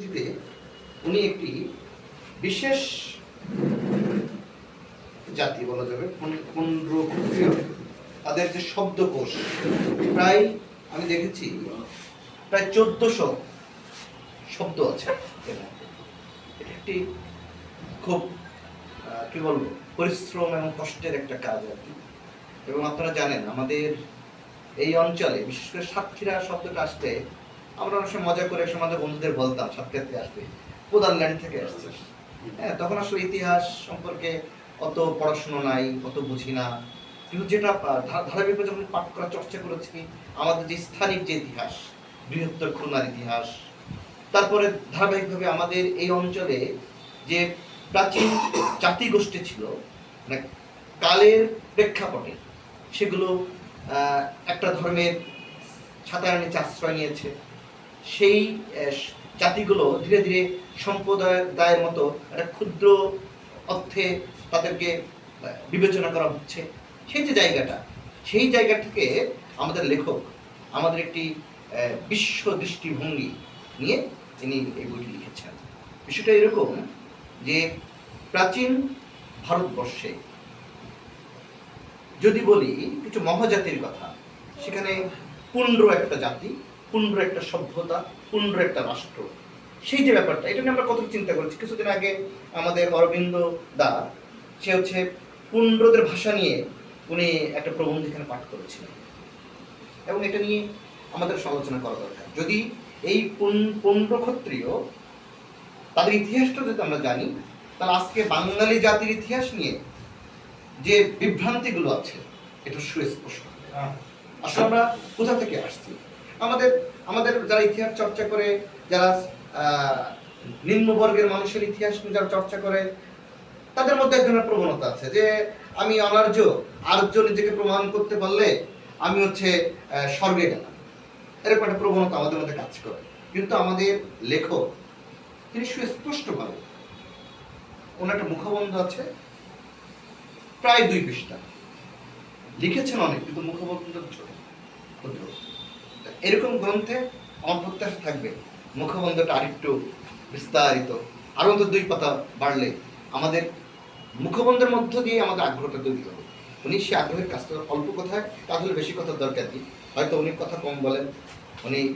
জিতে উনি একটি বিশেষ জাতি বলা যাবে তাদের যে শব্দকোষ, প্রায় আমি দেখেছি, প্রায় চোদ্দশো শব্দ আছে একটি খুব কি বলব, পরিশ্রম এবং কষ্টের একটা কাজ আর কি। এবং আপনারা জানেন, আমাদের এই অঞ্চলে, বিশেষ করে সাতক্ষীরা শব্দটা আসতে আমরা অনেক সময় মজা করে সমাজে বন্ধুদের বলতাম সাতক্ষীরাতে আসবে কোদারল্যান্ড থেকে আসছে। হ্যাঁ তখন আসলে ইতিহাস সম্পর্কে অত পড়াশুনো নাই অত বুঝি না। কিন্তু যেটা আহ, ধা- ধারাবাহিকভাবে যখন পাঠ করার চর্চা করেছি আমাদের যে স্থানিক যে ইতিহাস বৃহত্তর খুলনার ইতিহাস তারপরে ধারাবাহিকভাবে আমাদের এই অঞ্চলে যে প্রাচীন জাতিগোষ্ঠী ছিল মানে কালের প্রেক্ষাপটে সেগুলো একটা ধর্মের ছাতার নিচে আশ্রয় নিয়েছে। সেই জাতিগুলো ধীরে ধীরে সম্প্রদায়ের দায়ের মতো একটা ক্ষুদ্র অর্থে তাদেরকে বিবেচনা করা হচ্ছে। সেই যে জায়গাটা, সেই জায়গা থেকে আমাদের লেখক, আমাদের একটি বিশ্ব দৃষ্টিভঙ্গি নিয়ে তিনি এই বইটি লিখেছেন। বিষয়টা এরকম যে প্রাচীন ভারতবর্ষে যদি বলি কিছু মহাজাতির কথা, সেখানে পুণ্ড একটা জাতি পুণ্ড একটা সভ্যতা পুণ্ড একটা রাষ্ট্র। সেই যে ব্যাপারটা এটা নিয়ে আমরা কত চিন্তা করেছি? কিছুদিন আগে আমাদের অরবিন্দ দা সে হচ্ছে পুণ্ডদের ভাষা নিয়ে উনি একটা প্রবন্ধ এখানে পাঠ করেছিলেন। এবং এটা নিয়ে আমাদের সমালোচনা করা দরকার। যদি এই পুন- পুণ্ড ক্ষত্রিয় তাদের ইতিহাসটা যদি আমরা জানি তাহলে আজকে বাঙালি জাতির ইতিহাস নিয়ে যে বিভ্রান্তিগুলো আছে এটা সুস্পষ্ট আসলে আমরা কোথা থেকে আসছি? আমাদের আমাদের যারা ইতিহাস চর্চা করে, যারা নিম্নবর্গের মানুষের ইতিহাস যারা চর্চা করে, তাদের মধ্যে এক ধরনের প্রবণতা আছে যে, আমি অনার্য, আর্য নিজেকে প্রমাণ করতে পারলে আমি হচ্ছে স্বর্গে গেলাম। এরকম একটা প্রবণতা আমাদের মধ্যে কাজ করে। কিন্তু আমাদের লেখক, তিনি সুস্পষ্টভাবে ওনার একটা মুখবন্ধ আছে, প্রায় দুই পৃষ্ঠা। লিখেছেন অনেক, কিন্তু মুখবন্ধ ছোট, ক্ষুদ্র। এরকম গ্রন্থে আমার প্রত্যাশা থাকবে। মুখবন্ধটা আরেকটু বিস্তারিত। আরও তো দুই পাতা বাড়লে আমাদের মুখবন্ধের মধ্য দিয়ে আমাদের আগ্রহটা তৈরি হবে। উনি সে আগ্রহের কাজটা অল্প কথায় কাজ হলে বেশি কথার দরকার নেই হয়তো উনি কথা কম বলেন, উনি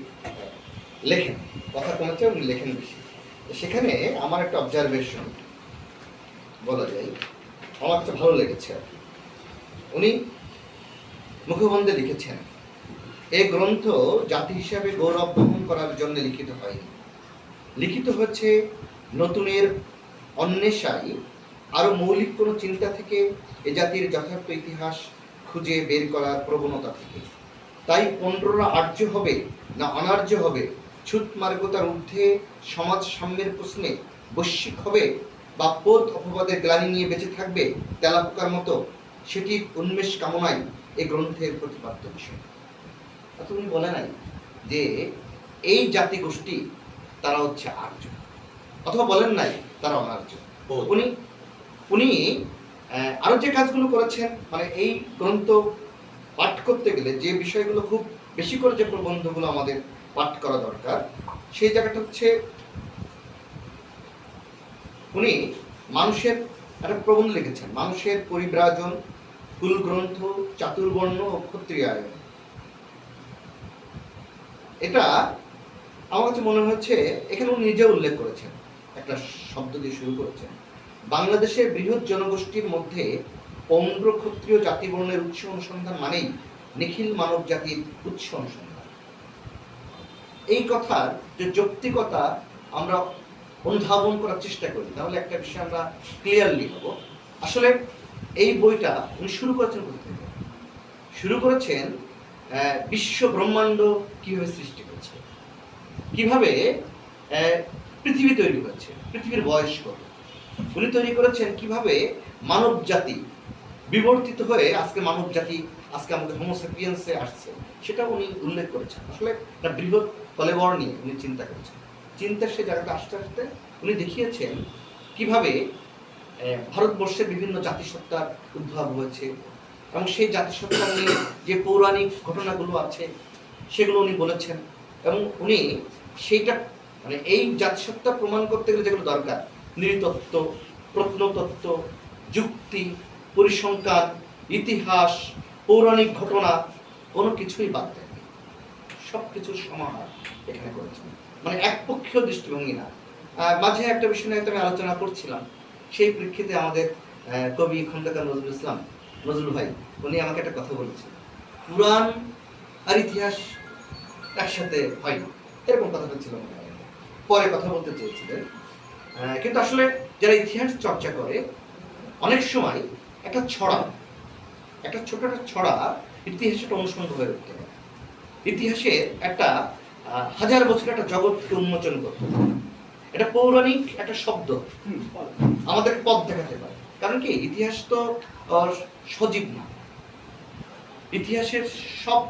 লেখেন। কথা কমেছে, উনি লেখেন বেশি। সেখানে আমার একটা অবজারভেশন বলা যায়। আমার কাছে ভালো লেগেছে আর কি। উনি মুখবন্ধে লিখেছেন। এই গ্রন্থ জাতি হিসাবে গৌরব বহন করার জন্য লিখিত হয়নি। লিখিত হচ্ছে নতুনের অন্বেষায় আরও মৌলিক কোনো চিন্তা থেকে এ জাতির যথার্থ ইতিহাস খুঁজে বের করার প্রবণতা থেকে। তাই পণ্ডরা আর্য হবে না অনার্য হবে, ছুত মার্গতার ঊর্ধ্বে সমাজ সাম্যের প্রশ্নে বৈশ্বিক হবে বা পথ অপবাদের গ্লানি নিয়ে বেঁচে থাকবে তেলাপোকার মতো, সেটির উন্মেষ কামনায় এ গ্রন্থের প্রতিপাদ্য বিষয়। উনি বলে নাই যে এই জাতিগোষ্ঠী তারা হচ্ছে আর্য। অথবা বলেন নাই তারা অনার্য। উনি উনি আহ, আরও যে কাজগুলো করেছেন মানে এই গ্রন্থ পাঠ করতে গেলে যে বিষয়গুলো খুব বেশি করে যে প্রবন্ধগুলো আমাদের পাঠ করা দরকার সেই জায়গাটা হচ্ছে উনি মানুষের একটা প্রবন্ধ লিখেছেন মানুষের পরিব্রাজন কুল গ্রন্থ চাতুর্বর্ণ ও ক্ষত্রিয়ায়ন এটা আমার কাছে মনে হচ্ছে এখানে উনি নিজে উল্লেখ করেছেন, একটা শব্দ দিয়ে শুরু করেছেন। বাংলাদেশের বৃহৎ জনগোষ্ঠীর মধ্যে পৌন্দ্র ক্ষত্রিয় জাতিবর্ণের উৎস অনুসন্ধান মানেই নিখিল মানব জাতির উৎস অনুসন্ধান। এই কথার যে যৌক্তিকতা আমরা অনুধাবন করার চেষ্টা করি, তাহলে একটা বিষয় আমরা ক্লিয়ারলি হব। আসলে এই বইটা উনি শুরু করেছেন শুরু করেছেন বিশ্ব ব্রহ্মাণ্ড কীভাবে সৃষ্টি হয়েছে কীভাবে পৃথিবী তৈরি হয়েছে পৃথিবীর বয়স কত? উনি তৈরি করেছেন কীভাবে মানব জাতি বিবর্তিত হয়ে আজকে মানব জাতি, আজকে আমাদের হোমোসেপিয়েন্সে আসছে সেটা উনি উল্লেখ করেছেন। আসলে একটা বৃহৎ কলেবর নিয়ে উনি চিন্তা করেছেন। চিন্তার সে জায়গাটা আসতে আসতে উনি দেখিয়েছেন কীভাবে ভারতবর্ষের বিভিন্ন জাতিসত্তার উদ্ভব হয়েছে এবং সেই জাতিসত্তা নিয়ে যে পৌরাণিক ঘটনাগুলো আছে, সেগুলো উনি বলেছেন। এবং উনি সেইটা মানে এই জাতিসত্তা প্রমাণ করতে গেলে যেগুলো দরকার, নৃতত্ত্ব, প্রত্নতত্ত্ব, যুক্তি, পরিসংখ্যান, ইতিহাস, পৌরাণিক ঘটনা, কোনো কিছুই বাদ দেয় সব কিছুর সমাহার এখানে করেছেন। মানে একপক্ষীয় দৃষ্টিভঙ্গি না। মাঝে একটা বিষয় নিয়ে আমি আলোচনা করছিলাম। সেই প্রেক্ষিতে আমাদের কবি খন্দকার নজরুল ইসলাম নজরুল ভাই উনি আমাকে একটা কথা বলেছেন। পুরাণ আর ইতিহাস একসাথে হয় না। এরকম কথা ছিল হয়। পরে কথা বলতে চেয়েছিলেন। কিন্তু আসলে যারা ইতিহাস চর্চা করে অনেক সময় একটা ছড়া একটা ছোট একটা ছড়া ইতিহাসের একটা অনুষঙ্গ হয়ে উঠতে পারে। ইতিহাসের একটা হাজার বছরের একটা জগৎকে উন্মোচন করতে এটা পৌরাণিক একটা শব্দ। আমাদের পথ দেখাতে পারে। কারণ কি? ইতিহাস তো সজীব না। ইতিহাসের সব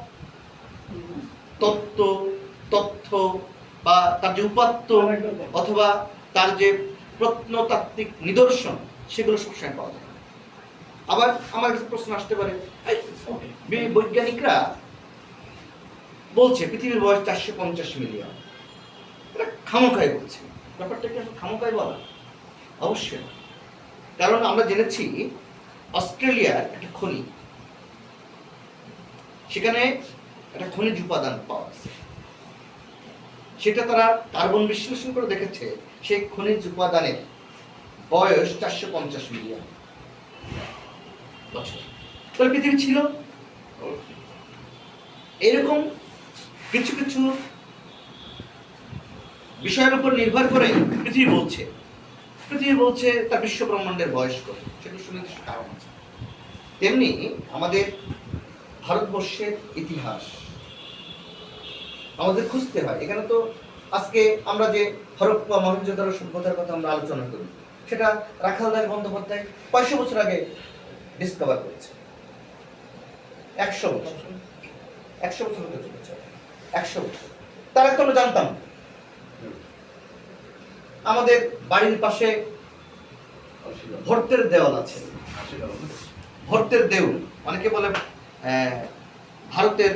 তত্ত্ব, তথ্য বা তার যে উপাত্ত অথবা তার যে প্রত্নতাত্ত্বিক নিদর্শন, সেগুলো সবসময় পাওয়া যায় আবার আমার কাছে প্রশ্ন আসতে পারে বৈজ্ঞানিকরা বলছে পৃথিবীর বয়স চারশো পঞ্চাশ মিলিয়ন। এটা খামোখাই বলছে। ব্যাপারটা কি খামোখাই বলা। অবশ্যই। কারণ আমরা জেনেছি অস্ট্রেলিয়ার একটা খনি। সেখানে একটা খনিজ উপাদান পাওয়া গেছে। সেটা তারা কার্বন বিশ্লেষণ করে দেখেছে, সেই খনিজ উপাদানের বয়স চারশো পঞ্চাশ মিলিয়ন বছর। তাহলে পৃথিবী ছিল? এরকম কিছু কিছু বিষয়ের উপর নির্ভর করে পৃথিবী বলছে। পৃথিবী বলছে তার বিশ্ব ব্রহ্মাণ্ডের বয়স কত? সেটা সুনির্দিষ্ট কারণ আছে। তেমনি আমাদের ভারতবর্ষের ইতিহাস আমাদের খুঁজতে হয়। এখানে তো আজকে আমরা যে হরপ্পা মহেঞ্জোদারো সভ্যতার কথা আমরা আলোচনা করি, সেটা রাখালদাস বন্দ্যোপাধ্যায় কয়শো বছর আগে ডিসকভার করেছে। একশো বছর। একশো বছর হতে চলেছে। একশো বছর। তার একটা আমরা জানতাম। আমাদের বাড়ির পাশে ভর্তের দেওয়াল আছে। ভর্তের দেউল। অনেকে বলে ভারতের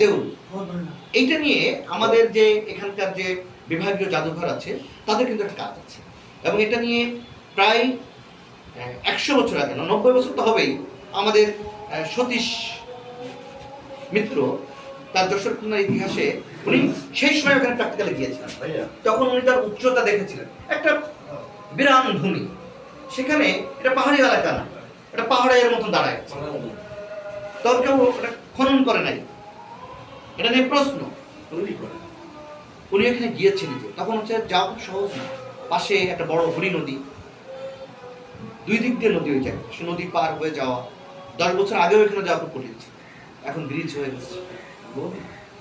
দেউল। এইটা নিয়ে আমাদের যে এখানকার যে বিভাগীয় জাদুঘর আছে, তাদের কিন্তু একটা কাজ আছে। এবং এটা নিয়ে প্রায় একশো বছর আগে না, নব্বই বছর তো হবেই, আমাদের সতীশ মিত্র তার খুলনার ইতিহাসে উনি সেই সময় ওখানে প্র্যাকটিক্যালে গিয়েছিলেন। তখন উনি তার উচ্চতা দেখেছিলেন। একটা বিরাম ভূমি সেখানে এটা পাহাড়ি এলাকা না এটা পাহাড়ের মতন দাঁড়ায়। তবে কেউ এটা খনন করে নাই। এটা নিয়ে প্রশ্ন। উনি এখানে গিয়েছেন যে তখন হচ্ছে যাওয়া সহজ না। পাশে একটা বড় হরি নদী। দুই দিক দিয়ে নদী ওই জায়গায় সে নদী পার হয়ে যাওয়া। দশ বছর আগেও এখানে যাওয়া খুব কঠিন ছিল। এখন ব্রিজ হয়ে গেছে।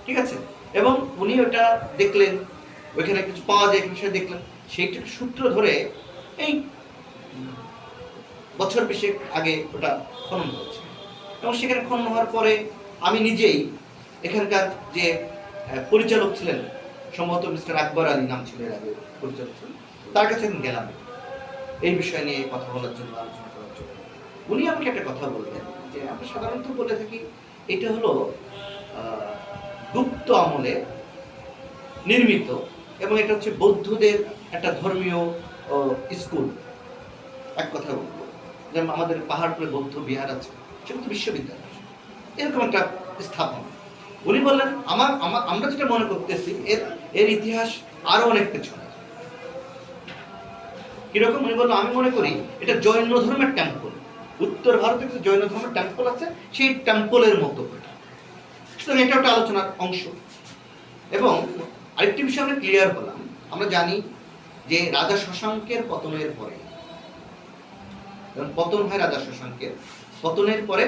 ঠিক আছে? এবং উনি ওটা দেখলেন, ওইখানে কিছু পাওয়া যায় সেটা দেখলেন। সেইটা সূত্র ধরে এই বছর বিশেক আগে ওটা খনন হয়েছে। এবং সেখানে খনন হওয়ার পরে আমি নিজেই এখানকার যে পরিচালক ছিলেন, সম্ভবত মিস্টার আকবর আলী নাম ছিল এর আগে পরিচালক ছিলেন, তার কাছে আমি গেলাম। এই বিষয় নিয়ে কথা বলার জন্য, আলোচনা করার জন্য। উনি আমাকে একটা কথা বললেন, যে আমরা সাধারণত বলে থাকি, এটা হলো গুপ্ত আমলে নির্মিত এবং এটা হচ্ছে বৌদ্ধদের একটা ধর্মীয় স্কুল। এক কথা বলব, যেমন আমাদের পাহাড়পুরে বৌদ্ধ বিহার আছে, সেটা তো বিশ্ববিদ্যালয়। এরকম একটা স্থাপনা। উনি বললেন, আমার আমার যেটা মনে করতেছি, এর এর ইতিহাস আরও অনেক পেছনে। কীরকম? উনি বলল আমি মনে করি, এটা জৈন ধর্মের টেম্পল উত্তর ভারতে কিছু জৈন ধর্মের টেম্পল আছে, সেই টেম্পলের মতো এটা সুতরাং এটা একটা আলোচনার অংশ। এবং আরেকটি বিষয় আমরা ক্লিয়ার হলাম। আমরা জানি যে রাজা শশাঙ্কের পতনের পরে পতন হয় রাজা শশাঙ্কের, পতনের পরে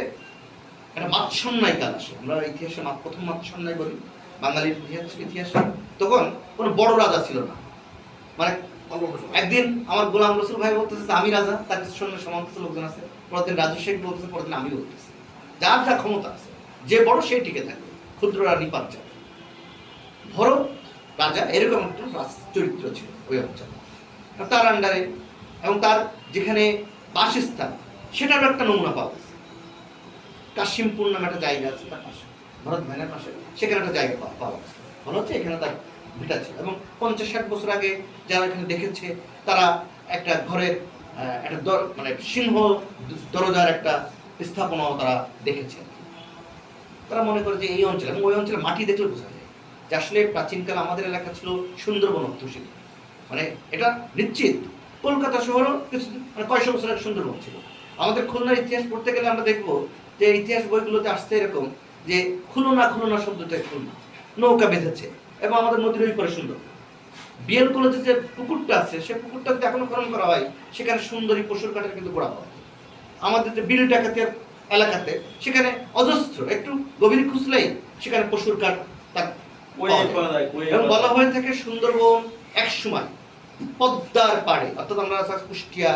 একটা মাৎসন্যায় কাল আসে। আমরা ইতিহাসে প্রথম মাৎসন্যায় বলি, বাঙালির ইতিহাস ইতিহাসে। তখন কোনো বড় রাজা ছিল না। মানে একদিন আমার গোলাম রসুল ভাই বলতেছে যে, আমি রাজা। তার সৈন্য সমান্ত লোকজন আছে। পরের দিন রাজু শেখ বলতেছে, পরের দিন আমি বলতেছি। যার যা ক্ষমতা আছে, যে বড় সেই টিকে থাকবে। ক্ষুদ্ররা রানী যাবে ভরত রাজা এরকম একটা চরিত্র ছিল ওই অঞ্চলে। তার আন্ডারে এবং তার যেখানে বাসস্থান, সেটারও একটা নমুনা পাওয়া গেছে। কাশিমপুর নামে একটা জায়গা আছে তার পাশে, ভরত ভাইনের পাশে, সেখানে একটা জায়গা পাওয়া গেছে। বলা হচ্ছে এখানে তার ভিটা ছিল এবং পঞ্চাশ ষাট বছর আগে যারা এখানে দেখেছে, তারা একটা ঘরের একটা মানে সিংহ দরজার একটা স্থাপনাও তারা দেখেছে। তারা মনে করে যে এই অঞ্চলে ওই অঞ্চলে মাটি দেখলে বোঝা যায়। যে আসলে প্রাচীনকাল আমাদের এলাকা ছিল সুন্দরবন অধ্যুষিত মানে এটা নিশ্চিত। কলকাতা শহরও কিছু মানে কয়শো বছর আগে সুন্দরবন ছিল। আমাদের খুলনার ইতিহাস পড়তে গেলে আমরা দেখব যে ইতিহাস বইগুলোতে আসছে এরকম যে খুলনা খুলনা শব্দটা খুলনা। নৌকা বেঁধেছে এবং আমাদের নদীর ওই পারে সুন্দর বিএল কলেজে যে পুকুরটা আছে, সে পুকুরটা যদি এখনও খনন করা হয়। সেখানে সুন্দরী পশুর কাঠের কিন্তু পাওয়া যায়। আমাদের যে বিল ডাকাতের এলাকাতে সেখানে অজস্র একটু গভীর খুঁজলেই সেখানে পশুর কাঠ এবং বলা হয়ে থাকে সুন্দরবন এক সময় পদ্মার পাড়ে অর্থাৎ আমরা কুষ্টিয়া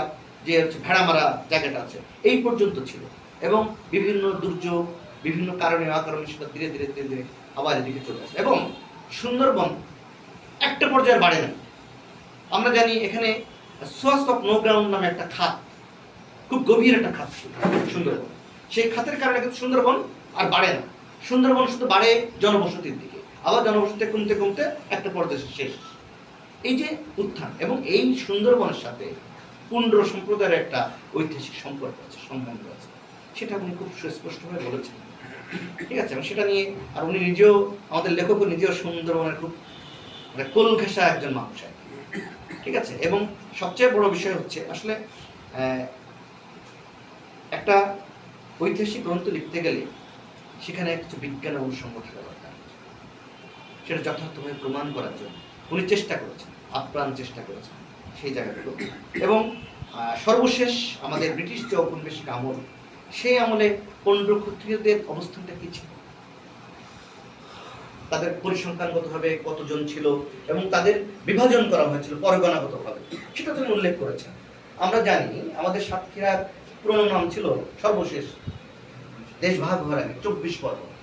যে হচ্ছে ভেড়ামারা জায়গাটা আছে এই পর্যন্ত ছিল। এবং বিভিন্ন দুর্যোগ বিভিন্ন কারণে অকারণে সেটা ধীরে ধীরে ধীরে ধীরে আবার এদিকে চলে আসে। এবং সুন্দরবন একটা পর্যায়ে বাড়ে না। আমরা জানি এখানে সোয়াস অফ নো গ্রাউন্ড নামে একটা খাত খুব গভীর একটা খাত ছিল সুন্দরবন। সেই খাতের কারণে কিন্তু সুন্দরবন আর বাড়ে না। সুন্দরবন শুধু বাড়ে জনবসতির দিকে। আবার জনবসতি কমতে কমতে একটা পর্যায়ে শেষ। এই যে উত্থান এবং এই সুন্দরবনের সাথে পুণ্ড সম্প্রদায়ের একটা ঐতিহাসিক সম্পর্ক আছে, সম্বন্ধ আছে। সেটা উনি খুব সুস্পষ্টভাবে বলেছেন। ঠিক আছে, এবং সেটা নিয়ে আর উনি নিজেও, আমাদের লেখকও নিজেও সুন্দরবনের খুব মানে কোল ঘেঁষা একজন মানুষ আর ঠিক আছে, এবং সবচেয়ে বড় বিষয় হচ্ছে, আসলে একটা ঐতিহাসিক গ্রন্থ লিখতে গেলে সেখানে কিছু বিজ্ঞান অনুসঙ্গ থাকা দরকার। সেটা যথার্থভাবে প্রমাণ করার জন্য উনি চেষ্টা করেছেন, আপ্রাণ চেষ্টা করেছেন সেই জায়গাগুলো। এবং সর্বশেষ আমাদের ব্রিটিশ যে ঔপনিবেশিক আমল, সেই আমলে পণ্ড ক্ষত্রিয়দের অবস্থানটা কি ছিল? তাদের পরিসংখ্যানগতভাবে কতজন ছিল এবং তাদের বিভাজন করা হয়েছিল পরগনাগতভাবে সেটা তুমি উল্লেখ করেছেন। আমরা জানি, আমাদের সাতক্ষীরার পুরনো নাম ছিল সর্বশেষ দেশ ভাগ হওয়ার আগে, চব্বিশ পরগনা।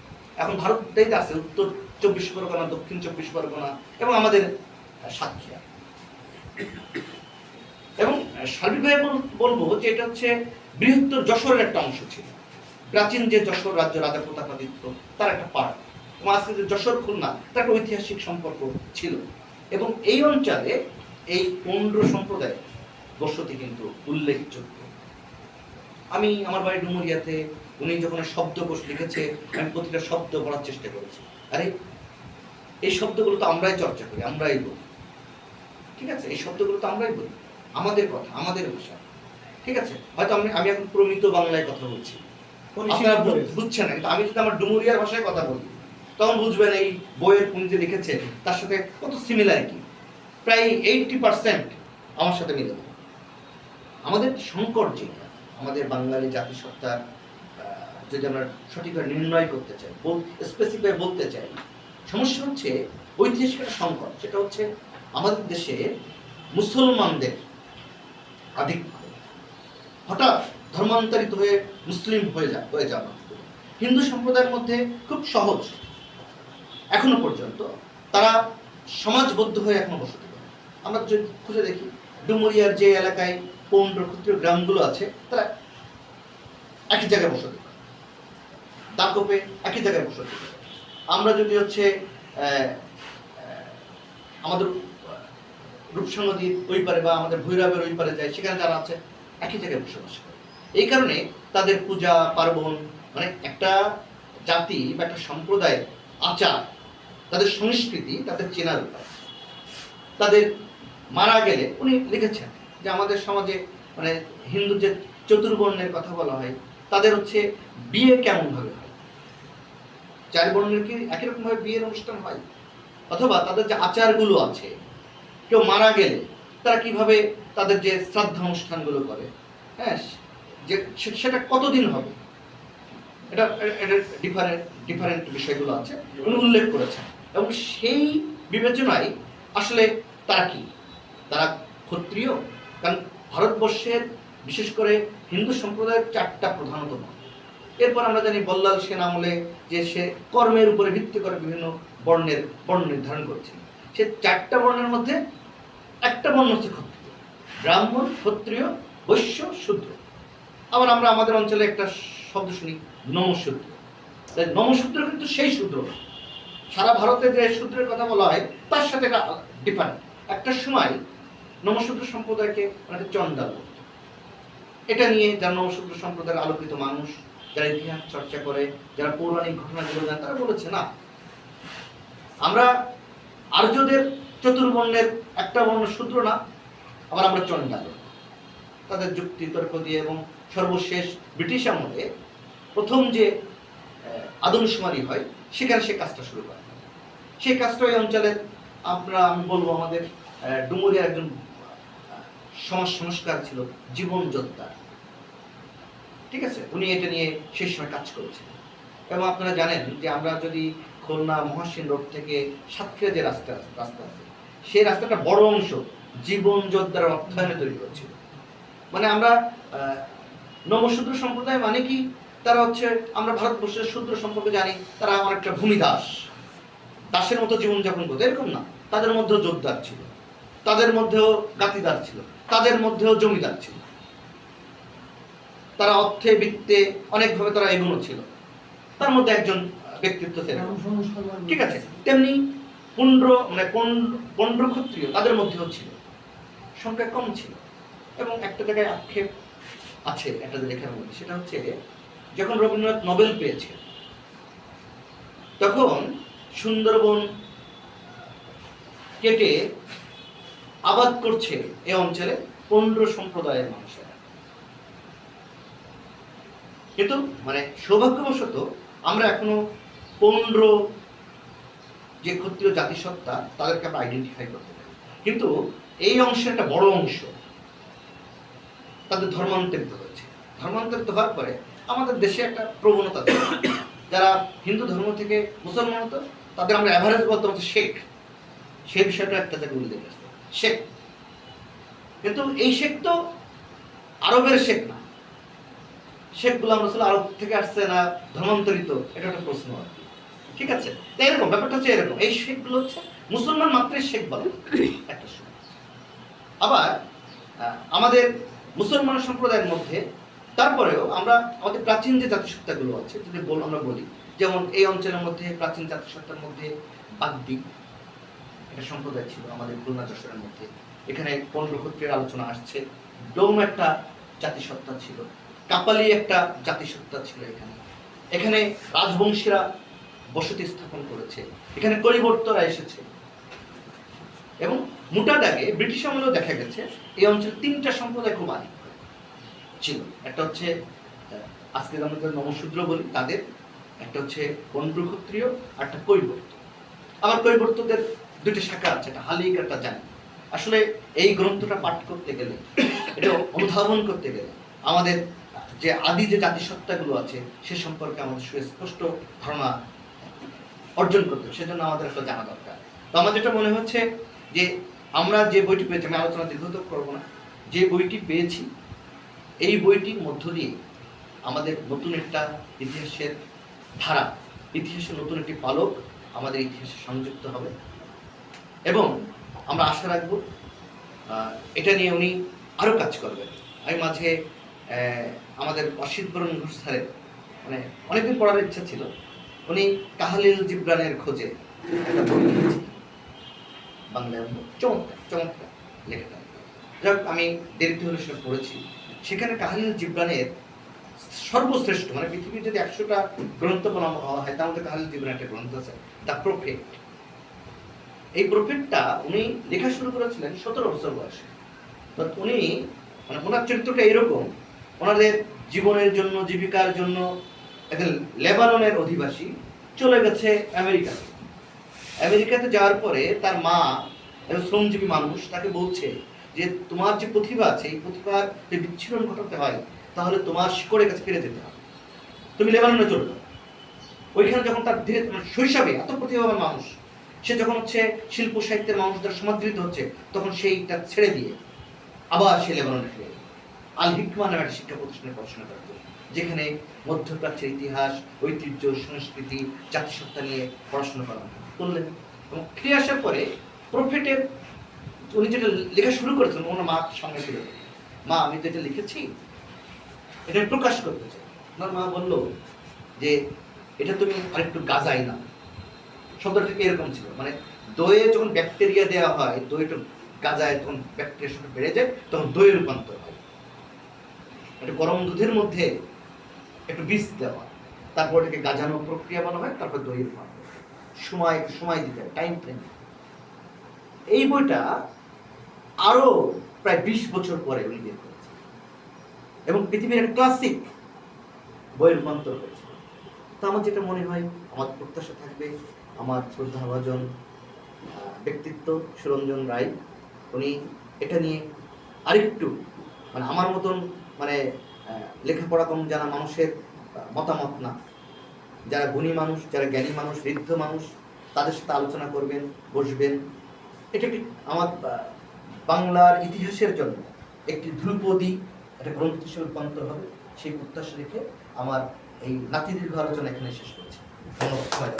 এখন ভারত ভারতেই আছে, উত্তর চব্বিশ পরগনা, দক্ষিণ চব্বিশ পরগনা এবং আমাদের সাতক্ষীরা। এবং সার্বিকভাবে বলব যে এটা হচ্ছে বৃহত্তর যশোরের একটা অংশ ছিল। প্রাচীন যে যশোর রাজ্য রাজা প্রতাপাদিত্য তার একটা পার্ট এবং আজকে যে যশোর খুলনা, তার একটা ঐতিহাসিক সম্পর্ক ছিল। এবং এই অঞ্চলে এই পৌন্ড্র সম্প্রদায় বসতি কিন্তু উল্লেখযোগ্য। আমি আমার বাড়ি ডুমুরিয়াতে উনি যখন শব্দকোষ লিখেছে আমি প্রতিটা শব্দ পড়ার চেষ্টা করেছি। আরে এই শব্দগুলো তো আমরাই চর্চা করি আমরাই বলি। ঠিক আছে? এই শব্দগুলো তো আমরাই বলি। আমাদের কথা আমাদের ভাষা। ঠিক আছে? হয়তো আমি আমি এখন প্রমিত বাংলায় কথা বলছি। আপনারা বু- বুঝছেন না কিন্তু আমি যদি আমার ডুমুরিয়ার ভাষায় কথা বলি তখন বুঝবেন এই বইয়ের উনি যে লিখেছে তার সাথে কত সিমিলারিটি প্রায় এইটটি পার্সেন্ট আমার সাথে মিলে আমাদের সংকট যেটা আমাদের বাঙালি জাতিসত্তার যদি আমরা সঠিকভাবে নির্ণয় করতে চাই স্পেসিফাই বলতে চাই, সমস্যা হচ্ছে ঐতিহাসিক একটা সংকট, সেটা হচ্ছে আমাদের দেশে মুসলমানদের আধিক্য। হঠাৎ ধর্মান্তরিত হয়ে মুসলিম হয়ে যা, হয়ে যাওয়া। হিন্দু সম্প্রদায়ের মধ্যে খুব সহজ। এখনও পর্যন্ত তারা সমাজবদ্ধ হয়ে এখনও বসতি করে। আমরা যদি খুঁজে দেখি, ডুমুরিয়ার যে এলাকায় পৌন্ড ক্ষত্রিয় গ্রামগুলো আছে, তারা একই জায়গায় বসতি করে। দাকপে একই জায়গায় বসতি করে। আমরা যদি হচ্ছে আমাদের রূপসা নদীর ওই পারে বা আমাদের ভৈরবের ওই পারে যাই সেখানে যারা আছে একই জায়গায় বসবাস করে। এই কারণে তাদের পূজা, পার্বণ মানে একটা জাতি বা একটা সম্প্রদায়ের আচার, তাদের সংস্কৃতি, তাদের চেনার উপায় তাদের মারা গেলে উনি লিখেছেন যে আমাদের সমাজে মানে হিন্দু যে চতুর্বর্ণের কথা বলা হয়, তাদের হচ্ছে বিয়ে কেমন ভাবে হয়? চার বর্ণের কি একই রকম ভাবে বিয়ের অনুষ্ঠান হয়? অথবা তাদের যে আচারগুলো আছে, কেউ মারা গেলে তারা কীভাবে তাদের যে শ্রাদ্ধা অনুষ্ঠানগুলো করে? হ্যাঁ যে সেটা কতদিন হবে? এটা এটা ডিফারেন্ট ডিফারেন্ট বিষয়গুলো আছে, উনি উল্লেখ করেছেন। এবং সেই বিবেচনায় আসলে তারা কি? তারা ক্ষত্রিয় কারণ ভারতবর্ষের, বিশেষ করে হিন্দু সম্প্রদায়ের চারটা প্রধানত মত এরপর আমরা জানি বল্লাল সেন আমলে যে সে কর্মের উপরে ভিত্তি করে বিভিন্ন বর্ণের, বর্ণ নির্ধারণ করেছে সে চারটা বর্ণের মধ্যে একটা বর্ণ হচ্ছে ক্ষত্রিয়। ব্রাহ্মণ, ক্ষত্রিয়, বৈশ্য, শূদ্র। আবার আমরা আমাদের অঞ্চলে একটা শব্দ শুনি, নমশূদ্র। তাই নমশূদ্র কিন্তু সেই শূদ্র। সারা ভারতে যে শূদ্রের কথা বলা হয়, তার সাথে একটা ডিফারেন্ট একটা সময় নমশূদ্র সম্প্রদায়কে অনেকে বলত। এটা নিয়ে যারা নমশূদ্র সম্প্রদায়ের আলোকিত মানুষ, যারা ইতিহাস চর্চা করে, যারা পৌরাণিক ঘটনা ঘটনাগুলো জানে তারা বলেছে, না, আমরা আর্যদের চতুর্বর্ণের একটা বর্ণ শূদ্র না, আবার আমরা চন্ডাল তাদের যুক্তি তর্ক দিয়ে এবং সর্বশেষ ব্রিটিশ আমলে প্রথম যে আদমশুমারি হয়, সেখানে সে কাজটা শুরু করে সেই কাজটা ওই অঞ্চলের, আমরা, আমি বলব আমাদের ডুমুরিয়ার একজন সমাজ সংস্কার ছিল, জীবন যোদ্ধা। ঠিক আছে? উনি এটা নিয়ে সেই সময় কাজ করেছেন এবং আপনারা জানেন যে আমরা যদি খুলনা মহাসিন রোড থেকে সাতক্ষীরা যে রাস্তা রাস্তা আছে, সেই রাস্তাটা বড় অংশ জীবন যোদ্ধার অর্থায়নে তৈরি হয়েছিল। মানে আমরা নবশূদ্র সম্প্রদায় মানে কি? তারা হচ্ছে, আমরা ভারতবর্ষের শূদ্র সম্পর্কে জানি, তারা অনেকটা ভূমিদাস। দাসের মতো জীবনযাপন করতো। এরকম না। তাদের মধ্যেও যোদ্ধার ছিল। তাদের মধ্যেও গাতিদার ছিল। তাদের মধ্যেও জমিদার ছিল। তারা অর্থে, বৃত্তে অনেকভাবে তারা এগুলো ছিল। তার মধ্যে একজন ব্যক্তিত্ব ছিল ঠিক আছে, তেমনি পুণ্ড মানে পণ্ড ক্ষত্রিয় তাদের মধ্যেও ছিল। সংখ্যা কম ছিল। এবং একটা জায়গায় আক্ষেপ আছে, একটা লেখার মধ্যে, সেটা হচ্ছে যখন রবীন্দ্রনাথ নোবেল পেয়েছেন, তখন সুন্দরবন কেটে আবাদ করছে এই অঞ্চলে পনেরো সম্প্রদায়ের মানুষেরা। কিন্তু মানে সৌভাগ্যবশত আমরা এখনও পনেরো যে ক্ষত্রিয় জাতিসত্তা তাদেরকে আমরা আইডেন্টিফাই করতে পারি। কিন্তু এই অংশের একটা বড় অংশ তাদের ধর্মান্তরিত হয়েছে। ধর্মান্তরিত হওয়ার পরে আমাদের দেশে একটা প্রবণতা যারা হিন্দু ধর্ম থেকে মুসলমান হতো, তাদের আমরা অ্যাভারেজ বলতে হচ্ছে শেখ। সেই বিষয়টা একটা জায়গায় উল্লেখ শেখ। কিন্তু এই শেখ তো আরবের শেখ না। শেখ গুলাম রসুল আরব থেকে আসছে না, ধর্মান্তরিত? এটা একটা প্রশ্ন আর কি। ঠিক আছে? তো এরকম, ব্যাপারটা হচ্ছে এরকম। এই শেখগুলো হচ্ছে মুসলমান মাত্রই শেখ বলে। একটা সময়। আবার আমাদের মুসলমান সম্প্রদায়ের মধ্যে তারপরেও আমরা আমাদের প্রাচীন যে জাতিসত্তাগুলো আছে, যদি বল আমরা বলি, যেমন এই অঞ্চলের মধ্যে, প্রাচীন জাতিসত্তার মধ্যে বাগদি একটা সম্প্রদায় ছিল আমাদের খুলনা যশোরের মধ্যে। এখানে পনেরো ক্ষত্রিয়ের আলোচনা আসছে। ডোম একটা জাতিসত্তা ছিল। কাপালি একটা জাতিসত্তা ছিল এখানে। এখানে রাজবংশীরা বসতি স্থাপন করেছে। এখানে করিবর্তরা এসেছে। এবং মোটা দাগে ব্রিটিশ আমলেও দেখা গেছে, এই অঞ্চলে তিনটা সম্প্রদায় খুব আধিক ছিল। একটা হচ্ছে আজকে আমরা যাদের নমশূদ্র বলি তাদের, একটা হচ্ছে বন্ডু ক্ষত্রিয়, আর একটা কৈবর্ত আবার কৈবর্তদের দুটো শাখা আছে, একটা হালিক একটা জানি। আসলে এই গ্রন্থটা পাঠ করতে গেলে, এটা অনুধাবন করতে গেলে, আমাদের যে আদি যে জাতিসত্তাগুলো আছে, সে সম্পর্কে আমাদের সুস্পষ্ট ধারণা অর্জন করতে হবে, সেজন্য আমাদের একটা জানা দরকার। তো আমার যেটা মনে হচ্ছে যে, আমরা যে বইটি পেয়েছি, আমি আলোচনা দীর্ঘত করব না, যে বইটি পেয়েছি, এই বইটির মধ্য দিয়ে আমাদের নতুন একটা ইতিহাসের ধারা, ইতিহাসের নতুন একটি পালক আমাদের ইতিহাসে সংযুক্ত হবে। এবং আমরা আশা রাখব এটা নিয়ে উনি আরও কাজ করবেন। আমি মাঝে আমাদের অসিত বরণ ঘোষ স্যারের মানে অনেকদিন পড়ার ইচ্ছা ছিল, উনি কাহালিল জিব্রানের খোঁজে একটা বাংলায়। চমৎকার চমৎকার লেখাটা যাক, আমি দেরিতে হলে সেটা পড়েছি। সেখানে কাহালিল জিব্রানের সর্বশ্রেষ্ঠ মানে পৃথিবীর যদি একশোটা গ্রন্থ বলা হয় তার মধ্যে কাহালিল জিব্রানের একটা গ্রন্থ আছে, দ্য প্রফেট। এই প্রফেটটা উনি লেখা শুরু করেছিলেন সতেরো বছর বয়সে। উনি মানে ওনার চরিত্রটা এরকম, ওনাদের জীবনের জন্য, জীবিকার জন্য একজন লেবাননের অধিবাসী চলে গেছে আমেরিকাতে। আমেরিকাতে যাওয়ার পরে তার মা একজন শ্রমজীবী মানুষ তাকে বলছে যে, তোমার যে প্রতিভা আছে, এই প্রতিভার যে বিচ্ছিন্ন ঘটাতে হয়, তাহলে তোমার শিকড়ের কাছে ফিরে যেতে হবে। তুমি লেবাননে চলে যাও। ওইখানে যখন তার ধীরে শৈশবে এত প্রতিভাবান মানুষ সে যখন হচ্ছে শিল্প সাহিত্যের মানুষদের সমাদৃত হচ্ছে, তখন সেইটা ছেড়ে দিয়ে আবার সে লেবাননে ফিরে। আল হিকমা নামে একটা শিক্ষা প্রতিষ্ঠানে পড়াশোনা করতো যেখানে মধ্যপ্রাচ্যের ইতিহাস, ঐতিহ্য, সংস্কৃতি, জাতিসত্তা নিয়ে পড়াশোনা করা করলেন। এবং ফিরে আসার পরে প্রফেটের উনি যেটা লেখা শুরু করেছেন, ওনার মা সঙ্গে ছিল। মা, আমি তো এটা লিখেছি, এটা প্রকাশ করতে চাই। ওনার মা বলল যে, এটা তুমি আরেকটু গাজাই না শব্দটা এরকম ছিল। মানে দইয়ে যখন ব্যাকটেরিয়া দেওয়া হয় দইটা গাজায় তখন ব্যাকটেরিয়ার সাথে বেড়ে যায়, তখন দইয়ের রূপান্তর হয়। একটা গরম দুধের মধ্যে একটু বীজ দেওয়া তারপর এটাকে গাজানো প্রক্রিয়া বলা হয়, তারপর দইয়ের রূপান্তর সময় সময় দিতে হয় টাইম ফ্রেম এই বইটা আরও প্রায় বিশ বছর পরে উনি বের করেছেন। এবং পৃথিবীর একটা ক্লাসিক বইয়ের রূপান্তর হয়েছে। তো আমার যেটা মনে হয়, আমার প্রত্যাশা থাকবে আমার শ্রদ্ধাভাজন ব্যক্তিত্ব সুরঞ্জন রায়। উনি এটা নিয়ে আরেকটু মানে আমার মতন মানে লেখাপড়া কম জানা মানুষের মতামত না, যারা গুণী মানুষ, যারা জ্ঞানী মানুষ, বৃদ্ধ মানুষ, তাদের সাথে আলোচনা করবেন, বসবেন। এটা একটি আমার বাংলার ইতিহাসের জন্য একটি ধ্রুপদী, একটা গ্রন্থ হিসেবে রূপান্তর হবে। সেই প্রত্যাশা রেখে আমার এই নাতি দীর্ঘ আলোচনা এখানে শেষ করছি। ধন্যবাদ।